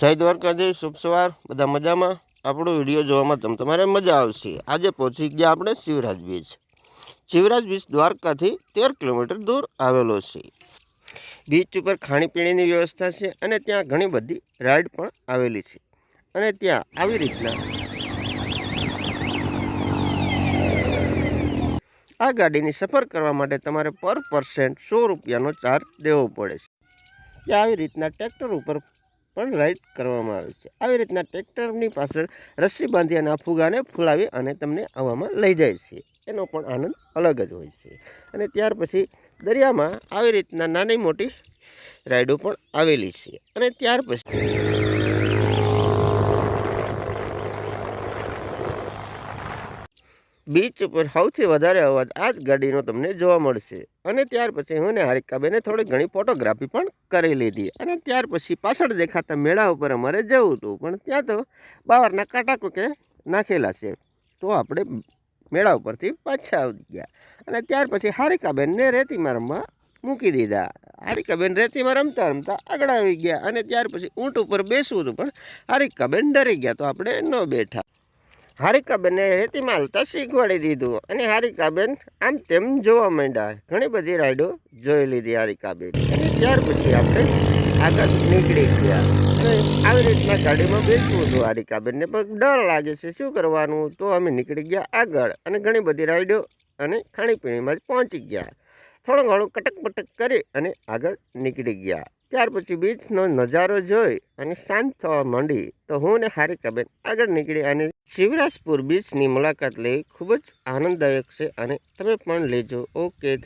જય દ્વારકાધીશ, શુભ સવાર, બધા મજામાં? આપણો વીડિયો જોવામાં તમ તમારે મજા આવશે. આજે પહોંચી ગયા આપણે શિવરાજ બીચ. શિવરાજ બીચ દ્વારકાથી તેર કિલોમીટર દૂર આવેલો છે. બીચ ઉપર ખાણીપીણીની વ્યવસ્થા છે અને ત્યાં ઘણી બધી રાઈડ પણ આવેલી છે. અને ત્યાં આવી રીતના આ ગાડીની સફર કરવા માટે તમારે પર પર્સન્ટ સો રૂપિયાનો ચાર્જ દેવો પડે છે. ત્યાં આવી રીતના ટ્રેક્ટર ઉપર પણ રાઈડ કરવામાં આવે છે. આવી રીતના ટ્રેક્ટરની પાછળ રસ્સી બાંધી અને આ ફુગાને ફૂલાવી અને તમને હવામાં લઈ જાય છે. એનો પણ આનંદ અલગ જ હોય છે. અને ત્યાર પછી દરિયામાં આવી રીતના નાની મોટી રાઈડો પણ આવેલી છે. અને ત્યાર પછી બીચ ઉપર સૌથી વધારે અવાજ આ જ ગાડીનો તમને જોવા મળશે. અને ત્યાર પછી હું ને હારિકાબેને થોડી ઘણી ફોટોગ્રાફી પણ કરી લીધી. અને ત્યાર પછી પાછળ દેખાતા મેળા ઉપર અમારે જવું હતું. પણ ત્યાં તો બહારના કાંટા કે નાખેલા છે. તો આપણે મેળા ઉપરથી પાછા આવી ગયા. અને ત્યાર પછી હારિકાબેનને રેતીમાં રમવા મૂકી દીધા. હારિકાબેન રેતીમાં રમતા રમતા આગળ આવી ગયા. અને ત્યાર પછી ઊંટ ઉપર બેસવું હતું પણ હારિકાબેન ડરી ગયા. તો આપણે ન બેઠા. હારિકાબેનને રેતીમાં હાલતા શીખવાડી દીધું અને હારિકાબેન આમ તેમ જોવા માંડ્યા. ઘણી બધી રાઈડો જોઈ લીધી હારિકાબેન અને ત્યાર પછી આપણે આગળ નીકળી ગયા. અને આવી રીતના ગાડીમાં બેસવું હતું હારિકાબેનને પણ ડર લાગે છે, શું કરવાનું? તો અમે નીકળી ગયા આગળ. અને ઘણી બધી રાઈડો અને ખાણીપીણીમાં જ પહોંચી ગયા. થોડું ઘણું કટક પટક કરી અને આગળ નીકળી ગયા. ત્યાર પછી બીચનો નજારો જોઈ અને શાંત થવા માંડી તો હું ને હારિકાબેન આગળ નીકળી અને શિવરાજપુર બીચની મુલાકાત લઈ ખૂબ જ આનંદદાયક છે અને તમે પણ લેજો. ઓકે